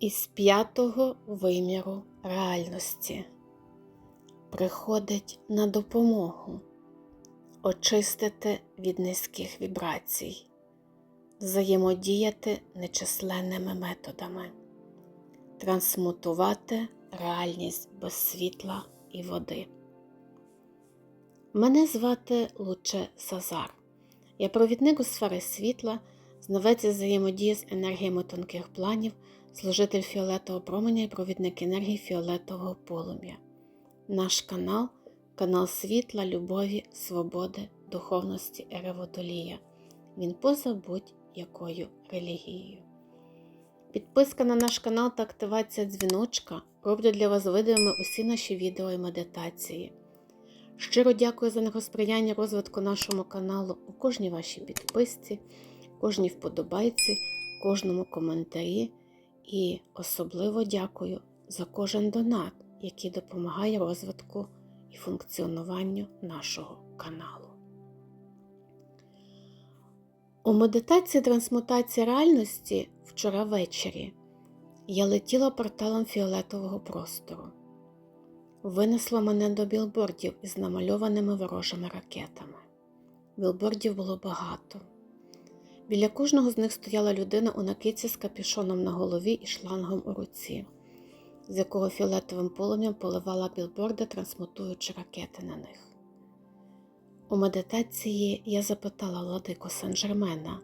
Із п'ятого виміру реальності приходить на допомогу очистити від низьких вібрацій, взаємодіяти нечисленними методами, трансмутувати реальність без світла і води. Мене звати Луче Сазар. Я провідник у сфери світла, знавець взаємодії з енергіями тонких планів, служитель фіолетового променя і провідник енергії фіолетового полум'я. Наш канал канал світла, любові, свободи, духовності Ереводолія. Він поза будь-якою релігією. Підписка на наш канал та активація дзвіночка роблять для вас видимими усі наші відео і медитації. Щиро дякую за негосприяння розвитку нашому каналу у кожній вашій підписці, кожній вподобайці, кожному коментарі і особливо дякую за кожен донат, який допомагає розвитку і функціонуванню нашого каналу. У медитації трансмутації реальності вчора ввечері я летіла порталом фіолетового простору. Винесло мене до білбордів із намальованими ворожими ракетами. Білбордів було багато. Біля кожного з них стояла людина у накидці з капюшоном на голові і шлангом у руці, з якого фіолетовим полум'ям поливала білборди, трансмутуючи ракети на них. У медитації я запитала владику Сен-Жермена,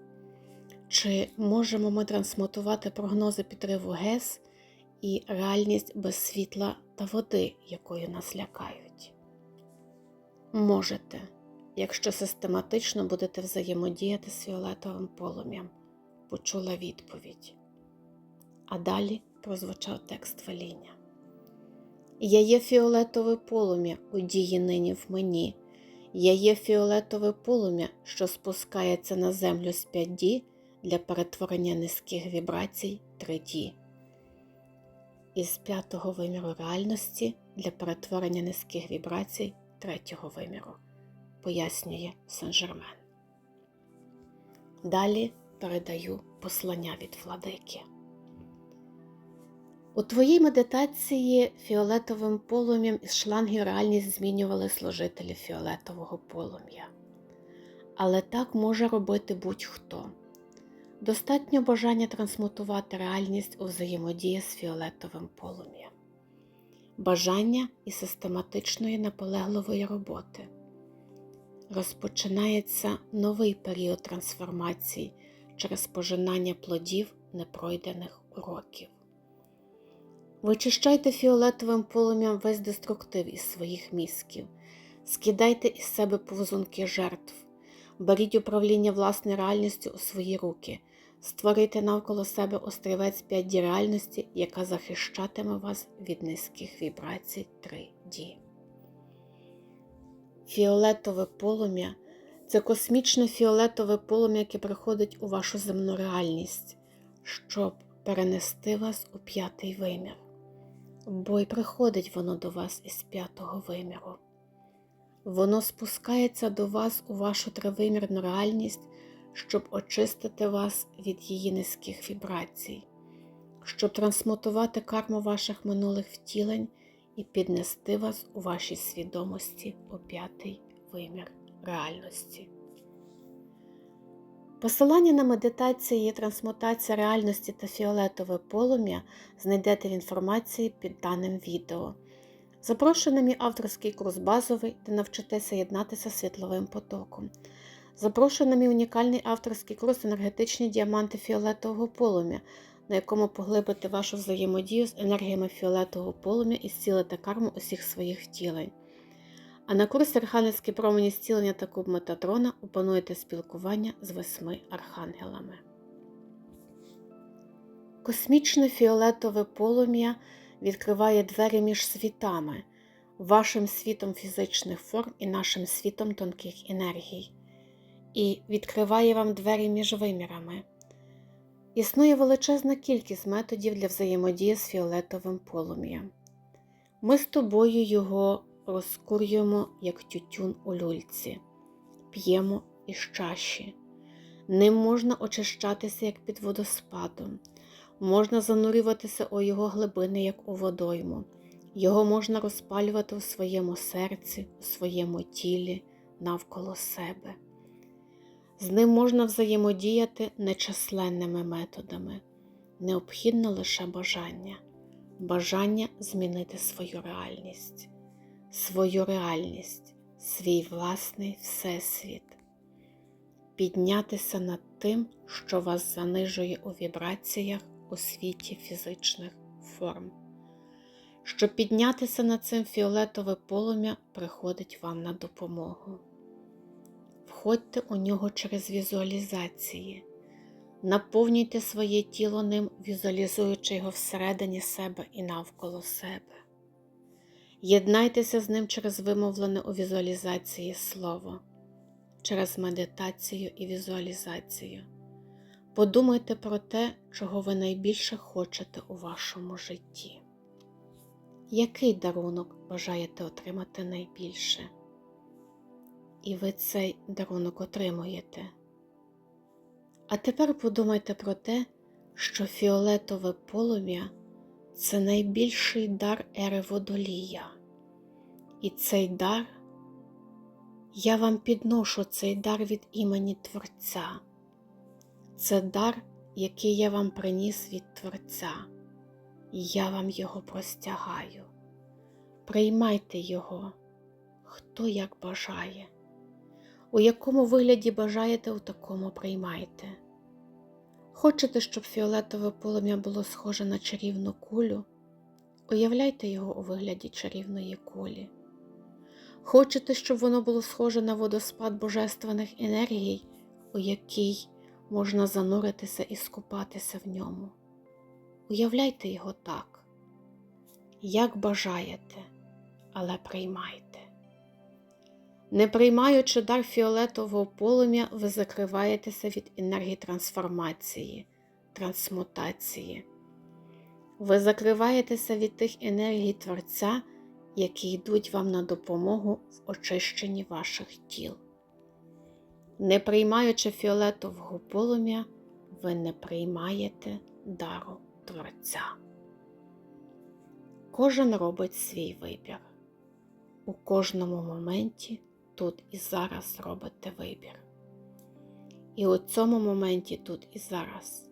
чи можемо ми трансмутувати прогнози підриву ГЕС і реальність без світла та води, якою нас лякають? Можете, якщо систематично будете взаємодіяти з фіолетовим полум'ям, почула відповідь. А далі прозвучав текст веління. Я є фіолетове полум'я у дії нині в мені. Я є фіолетове полум'я, що спускається на землю з 5D для перетворення низьких вібрацій 3D. Із п'ятого виміру реальності для перетворення низьких вібрацій третього виміру, пояснює Сен-Жермен. Далі передаю послання від владики. У твоїй медитації фіолетовим полум'ям із шлангів реальність змінювали служителі фіолетового полум'я. Але так може робити будь-хто. Достатньо бажання трансмутувати реальність у взаємодії з фіолетовим полум'ям, бажання і систематичної наполегливої роботи. Розпочинається новий період трансформації через пожинання плодів непройдених уроків. Вичищайте фіолетовим полум'ям весь деструктив із своїх мізків, скидайте із себе повзунки жертв, беріть управління власною реальністю у свої руки, створити навколо себе острівець 5 d реальності, яка захищатиме вас від низьких вібрацій 3D. Фіолетове полум'я це космічне фіолетове полум'я, яке приходить у вашу земну реальність, щоб перенести вас у п'ятий вимір бо й приходить воно до вас із п'ятого виміру. Воно спускається до вас у вашу тривимірну реальність, щоб очистити вас від її низьких вібрацій, щоб трансмутувати карму ваших минулих втілень і піднести вас у вашій свідомості у п'ятий вимір реальності. Посилання на медитації, трансмутація реальності та фіолетове полум'я знайдете в інформації під даним відео. Запрошую на мій авторський курс базовий, де навчитеся єднатися світловим потоком. Запрошую на мій унікальний авторський курс енергетичні діаманти фіолетового полум'я, на якому поглибите вашу взаємодію з енергіями фіолетового полум'я і зцілите карму усіх своїх втілень. А на курсі Архангельські промені зцілення та куб Метатрона опануєте спілкування з восьми архангелами. Космічне фіолетове полум'я відкриває двері між світами, вашим світом фізичних форм і нашим світом тонких енергій, і відкриває вам двері між вимірами. Існує величезна кількість методів для взаємодії з фіолетовим полум'ям. Ми з тобою його розкурюємо, як тютюн у люльці, п'ємо із чаші. Ним можна очищатися, як під водоспадом. Можна занурюватися у його глибини, як у водойму. Його можна розпалювати у своєму серці, у своєму тілі, навколо себе. З ним можна взаємодіяти нечисленними методами. Необхідно лише бажання, бажання змінити свою реальність, свою реальність, свій власний всесвіт, піднятися над тим, що вас занижує у вібраціях у світі фізичних форм. Щоб піднятися над цим фіолетове полум'я приходить вам на допомогу. Входьте у нього через візуалізації, наповнюйте своє тіло ним, візуалізуючи його всередині себе і навколо себе. Єднайтеся з ним через вимовлене у візуалізації слово, через медитацію і візуалізацію. Подумайте про те, чого ви найбільше хочете у вашому житті. Який дарунок бажаєте отримати найбільше? І ви цей дарунок отримуєте. А тепер подумайте про те, що фіолетове полум'я це найбільший дар ери водолія. І цей дар, я вам підношу цей дар від імені Творця. Це дар, який я вам приніс від Творця, і я вам його простягаю. Приймайте його, хто як бажає. У якому вигляді бажаєте, у такому приймайте. Хочете, щоб фіолетове полум'я було схоже на чарівну кулю? Уявляйте його у вигляді чарівної кулі. Хочете, щоб воно було схоже на водоспад божественних енергій, у який можна зануритися і скупатися в ньому. Уявляйте його так, як бажаєте, але приймайте. Не приймаючи дар фіолетового полум'я, ви закриваєтеся від енергії трансформації, трансмутації. Ви закриваєтеся від тих енергій Творця, які йдуть вам на допомогу в очищенні ваших тіл. Не приймаючи фіолетового полум'я, ви не приймаєте дару Творця. Кожен робить свій вибір. У кожному моменті тут і зараз робите вибір. І у цьому моменті тут і зараз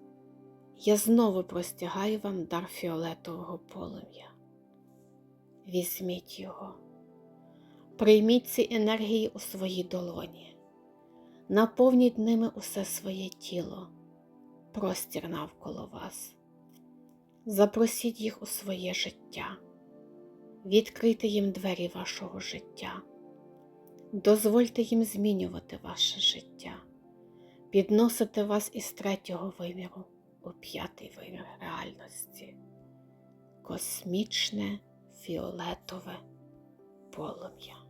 я знову простягаю вам дар фіолетового полум'я. Візьміть його, прийміть ці енергії у свої долоні, наповніть ними усе своє тіло, простір навколо вас. Запросіть їх у своє життя, відкрийте їм двері вашого життя, дозвольте їм змінювати ваше життя, підносити вас із третього виміру у п'ятий вимір реальності, космічне фіолетове полум'я.